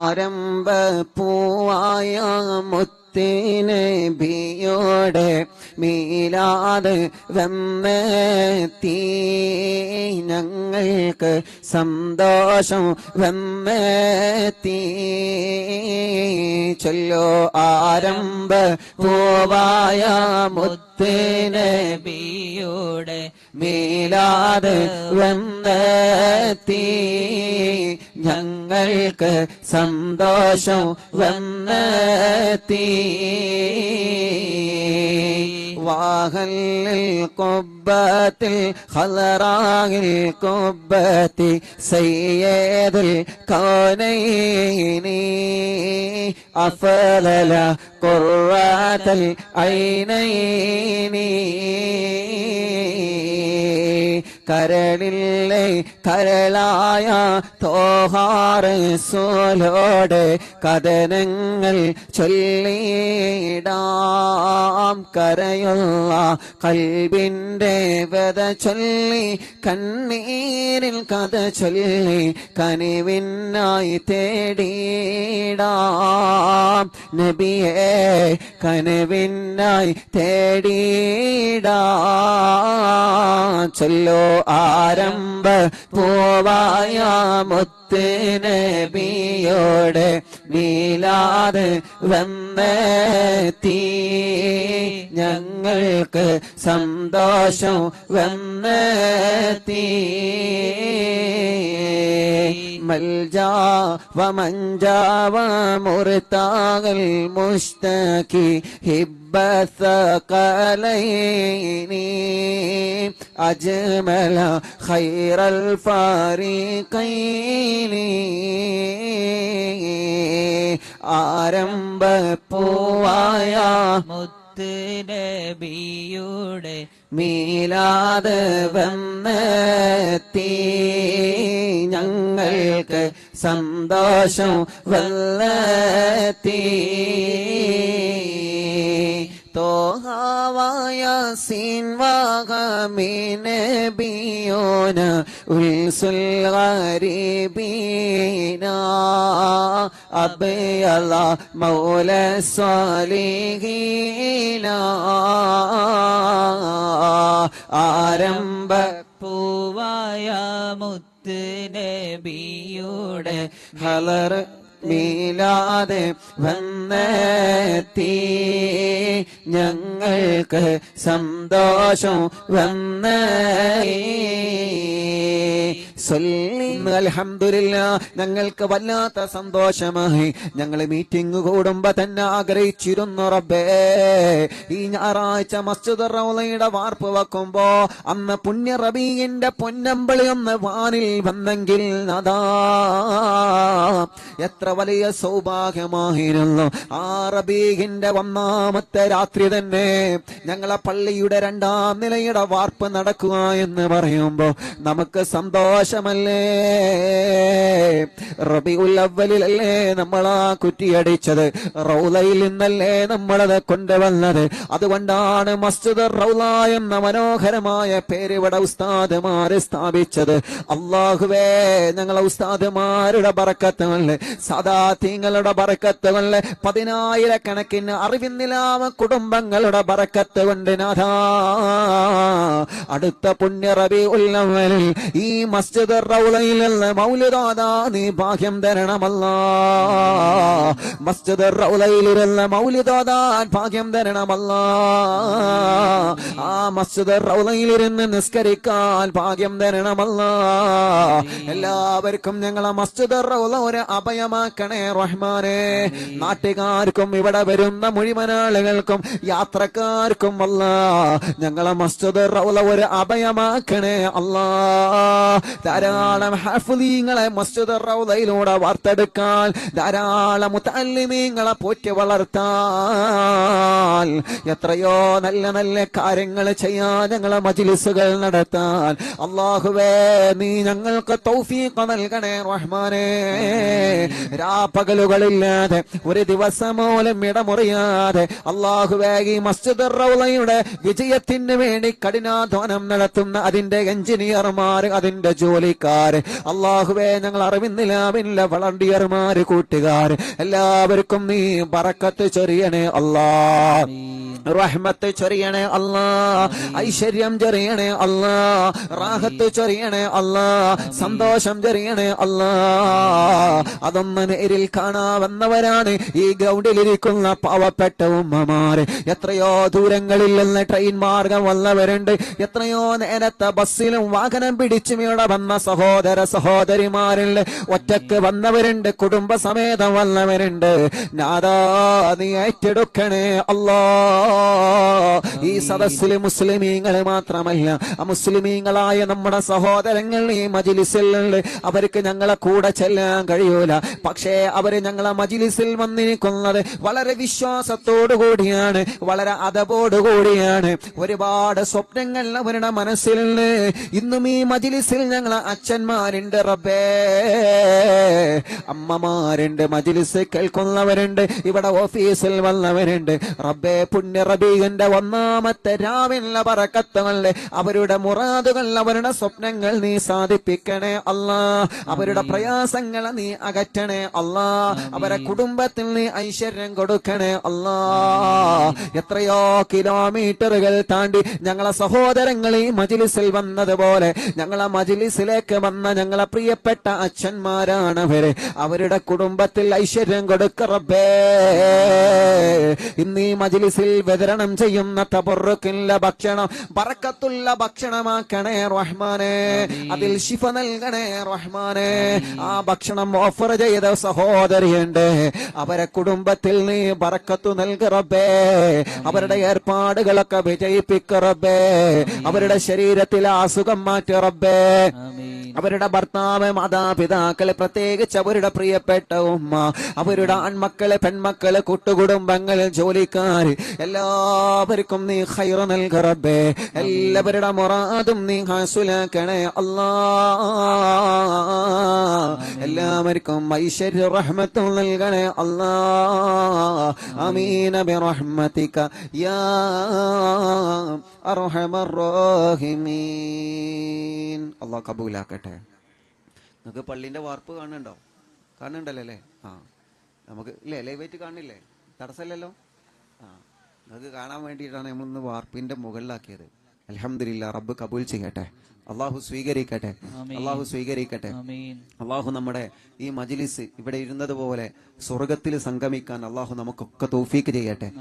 ആരംഭ പൂവായ മുത്തിനെ ബിയോടെ മീലാത് വെമ്മത്തി ഞങ്ങൾക്ക് സന്തോഷം വെമ്മത്തി ചൊല്ലോ ആരംഭ പൂവായ മുത്തിനെ ബിയോടെ മീലാത് വന്നെത്തി ഞങ്ങൾക്ക് സന്തോഷം വന്നെത്തി വാഹലിൽ കൊബത്തിൽ ഹലറാകിൽ കൊബത്തി സയ്യേദുൽ കൗനൈനി അഫലല ഖുർറാത്തൽ ഐനൈനി കരളിലെ കരളായ തോഹാറ് സോലോടെ കഥനങ്ങൾ ചൊല്ലിടാം കരയുള്ള കൽബിന്റെ വ്യത ചൊല്ലി കണ്ണീരിൽ കഥ ചൊല്ലി കനിവിനായി തേടിടാം നബിയെ കനവിനായി തേടിയിടാ. ചൊല്ലോ. ആരംഭ പോവായ മുത്തിനെ ബിയോടെ വീലാതെ വന്നെത്തി. ഞങ്ങൾക്ക് സന്തോഷം വന്നെത്തി. മൽജാ വമഞ്ചാ വമുർത്താകൽ മുസ്തഖി ഹിബ്ബ ثقلين أجمل خير الفريقين ആരംഭ പൂവായ മുത്ത് നബിയുടെ മീലാത് വന്നെത്തി ഞങ്ങൾക്ക് സന്തോഷം വന്നെത്തി. തോഹാവായ സിൻവാഗമീനെ ബിയോന ഉൽസുൽ ഗരീബീന അബയല മൗല സ്വാലിഹീന. ആരംഭ പൂവായ മുത്ത് നബിയുടെ ഹലർ മീലാതെ വന്നെത്തി. ഞങ്ങൾക്ക് സന്തോഷം വന്നേ അൽഹംദുലില്ല ഞങ്ങൾക്ക് വല്ലാത്ത സന്തോഷമായി. ഞങ്ങൾ മീറ്റിംഗ് കൂടുമ്പോ തന്നെ ആഗ്രഹിച്ചിരുന്നു റബ്ബേ. ഈ ഞായറാഴ്ച മസ്ജിദ് റൗലയുടെ വാർപ്പ് വെക്കുമ്പോ അന്ന് പുണ്യ റബീന്റെ പൊന്നമ്പളി ഒന്ന് വാനിൽ വന്നെങ്കിൽ അതാ എത്ര വലിയ സൗഭാഗ്യമായിരുന്നു. ആ റബീഹിന്റെ ഒന്നാമത്തെ രാത്രി തന്നെ ഞങ്ങളെ പള്ളിയുടെ രണ്ടാം നിലയുടെ വാർപ്പ് നടക്കുക എന്ന് പറയുമ്പോ നമുക്ക് സന്തോഷമല്ലേ? റബി ഉല്ലവലിലല്ലേ നമ്മളാ കുറ്റിയടിച്ചത്? റൗലയിൽ നിന്നല്ലേ നമ്മളത് കൊണ്ടുവന്നത്? അതുകൊണ്ടാണ് മസ്ജിദ് റൗല എന്ന മനോഹരമായ പേര് ഇവിടെ ഉസ്താദുമാര് സ്ഥാപിച്ചത്. അള്ളാഹുവേ ഞങ്ങളെ ഉസ്താദുമാരുടെ ബറക്കത്തുകളിൽ സദാത്യങ്ങളുടെ ബറക്കത്തുകളിൽ പതിനായിരക്കണക്കിന് അറിവിന്നിലാവ കുടുംബങ്ങളുടെ ബറക്കത്ത് കൊണ്ട് നാഥാ. അടുത്ത പുണ്യ റബി ഉല്ലവലിൽ ഈ മസ്ജിദ് റൗലയിൽ നീ ഭാഗ്യം ഭാഗ്യം ആ നിസ്കരിക്കാൻ ഭാഗ്യം എല്ലാവർക്കും ഞങ്ങളെ മസ്ജിദ് റൗല ഒരു അഭയമാക്കണേ റഹ്മാനെ. നാട്ടുകാർക്കും ഇവിടെ വരുന്ന മുഴുവൻ യാത്രക്കാർക്കും അല്ല. ഞങ്ങളെ മസ്ജിദ് റൗല ഒരു അഭയമാക്കണേ അല്ലാ. ധാരാളം ഹാഫുദീങ്ങളെ മസ്ജിദ് റൗലയിലൂടെ വാർത്തെടുക്കാൻ ധാരാളം മുത്തല്ലിമീങ്ങളെ പോറ്റി വളർത്താൻ. എത്രയോ നല്ല നല്ല കാര്യങ്ങൾ ചെയ്യാൻ ഞങ്ങളെ മജിലിസുകൾ നടത്താൻ. അള്ളാഹുവേ നീ ഞങ്ങൾക്ക് തൗഫീഖ് നൽകണേ റഹ്മാനെ. രാപ്പകലുകളില്ലാതെ ഒരു ദിവസം മൂലം ഇടമുറിയാതെ അള്ളാഹുവേ ഈ മസ്ജിദ് റൗലയുടെ വിജയത്തിന് വേണ്ടി കഠിനാധ്വാനം നടത്തുന്ന അതിന്റെ എഞ്ചിനീയർമാർ അതിന്റെ ജോലിക്കാര് അള്ളാഹുവേ ഞങ്ങൾ അറിവിന്നില്ലാവില്ല വളണ്ടിയർമാര് കൂട്ടുകാര് എല്ലാവർക്കും നീ പറക്കത്ത് ചൊരിയണേ അല്ലാ. റഹ്മത്ത് ചൊരിയണേ അല്ലാ. ഐശ്വര്യം ചൊരിയണേ അല്ലാ. റാഹത്ത് ചൊരിയണേ അല്ലാ. സന്തോഷം ചൊരിയണേ അല്ലാ. അതൊന്ന് നേരിൽ കാണാവുന്നവരാണ്. ഈ ഗ്രൗണ്ടിലിരിക്കുന്ന പാവപ്പെട്ട ഉമ്മമാര്. എത്രയോ ദൂരങ്ങളിൽ നിന്ന് ട്രെയിൻ മാർഗം വന്നവരുണ്ട്. എത്രയോ നേരത്തെ ബസ്സിലും വാഹനം പിടിച്ചും ഇവിടെ വന്ന സഹോദര സഹോദരിമാരുണ്ട് ഒറ്റയ്ക്ക് വന്നവരുണ്ട് കുടുംബസമേതം വന്നവരുണ്ട്. നാദാ നീ ഏറ്റെടുക്കണേ അല്ലാ. ഈ സദസ്സിൽ മുസ്ലിമീങ്ങൾ മാത്രമല്ല മുസ്ലിമീങ്ങളായ നമ്മുടെ സഹോദരങ്ങൾ ഈ മജിലിസിലുണ്ട് അവർക്ക് ഞങ്ങളെ കൂടെ ചെല്ലാൻ കഴിയൂല. പക്ഷേ അവർ ഞങ്ങളെ മജിലിസിൽ വന്നിരിക്കുന്നത് വളരെ വിശ്വാസത്തോടു കൂടിയാണ് വളരെ അതപോടു കൂടിയാണ്. ഒരുപാട് സ്വപ്നങ്ങൾ അവരുടെ മനസ്സിലുണ്ട്. ഇന്നും ഈ മജിലിസിൽ ഞങ്ങളെ അച്ഛന്മാരുണ്ട് റബ്ബേ. അമ്മമാരുണ്ട് മജിലിസ് കേൾക്കുന്നവരുണ്ട് ഇവിടെ ഓഫീസിൽ വന്നവരുണ്ട്. റബ്ബേ പുണ്യ റബീഖിന്റെ ഒന്നാമത്തെ രാവിലെ പറക്കത്തുകളിലെ അവരുടെ മുറാദുകൾ അവരുടെ സ്വപ്നങ്ങൾ നീ സാധിപ്പിക്കണേ അല്ലാ. അവരുടെ പ്രയാസങ്ങളെ നീ അകറ്റണേ അല്ലാ. അവരെ കുടുംബത്തിൽ നീ ഐശ്വര്യം കൊടുക്കണേ അല്ലാ. എത്രയോ കിലോമീറ്ററുകൾ താണ്ടി ഞങ്ങളെ സഹോദരങ്ങൾ ഈ മജിലിസിൽ വന്നതുപോലെ ഞങ്ങളെ മജിലിസിലേക്ക് വന്ന ഞങ്ങളെ പ്രിയപ്പെട്ട അച്ഛന്മാരാണ് അവർ. അവരുടെ കുടുംബത്തിൽ ഐശ്വര്യം കൊടുക്കറബേ ഇന്ന് ഈ മജിലിസിൽ വിതരണം ചെയ്യുന്ന തബറുക്കില്ല ഭക്ഷണം പറക്കത്തുള്ള ഭക്ഷണമാക്കണേ റഹ്മാനെ. അതിൽ ശിഫ നൽകണേ റഹ്മാനെ. ആ ഭക്ഷണം ഓഫർ ചെയ്ത സഹോദരിയുണ്ട്. അവരെ കുടുംബത്തിൽ നീ പറക്കത്തു നൽകറബേ അവരുടെ ഏർപ്പാടുകളൊക്കെ വിജയിപ്പിക്കറബേ അവരുടെ ശരീരത്തിലെ അസുഖം മാറ്ററബേ ആമീൻ. അവരുടെ ഭർത്താവ് മാതാപിതാക്കളെ പ്രത്യേകിച്ച് അവരുടെ പ്രിയപ്പെട്ട ഉമ്മ അവരുടെ ആൺമക്കളെ പെൺമക്കൾ കുട്ടുകുടുംബങ്ങൾ ജോലിക്കാർ എല്ലാവർക്കും നീ ഹൈറ നൽകറബേ എല്ലാവരുടെ മൊറാദും നീ ഹാസുലാക്കണേ അല്ലാ. എല്ലാവർക്കും ഐശ്വര്യ റഹ്മത്തും നൽകണേ അല്ലാ. അമീന ബിറഹ്മതിക യാ അർഹമർ റഹീമീൻ. അല്ലാഹു കബൂലാക്കട്ടെ. നിങ്ങൾക്ക് പള്ളിന്റെ വാർപ്പ് കാണുന്നുണ്ടോ? കാണുന്നുണ്ടല്ലോ അല്ലേ ആ. നമുക്ക് ഇല്ലേ ലൈവായിട്ട് കാണില്ലേ തടസ്സമല്ലല്ലോ? ആ. നിങ്ങൾക്ക് കാണാൻ വേണ്ടിയിട്ടാണ് നമ്മളിന്ന് വാർപ്പിന്റെ മുകളിലാക്കിയത്. അലഹമില്ല റബ്ബ് കബൂൽ ചെയ്യട്ടെ. അള്ളാഹു സ്വീകരിക്കട്ടെ. അള്ളാഹു സ്വീകരിക്കട്ടെ. അള്ളാഹു നമ്മുടെ ഈ മജിലിസ് ഇവിടെ ഇരുന്നത് പോലെ സ്വർഗത്തിൽ സംഗമിക്കാൻ അള്ളാഹു നമുക്കൊക്കെ തോഫീക്ക് ചെയ്യട്ടെ.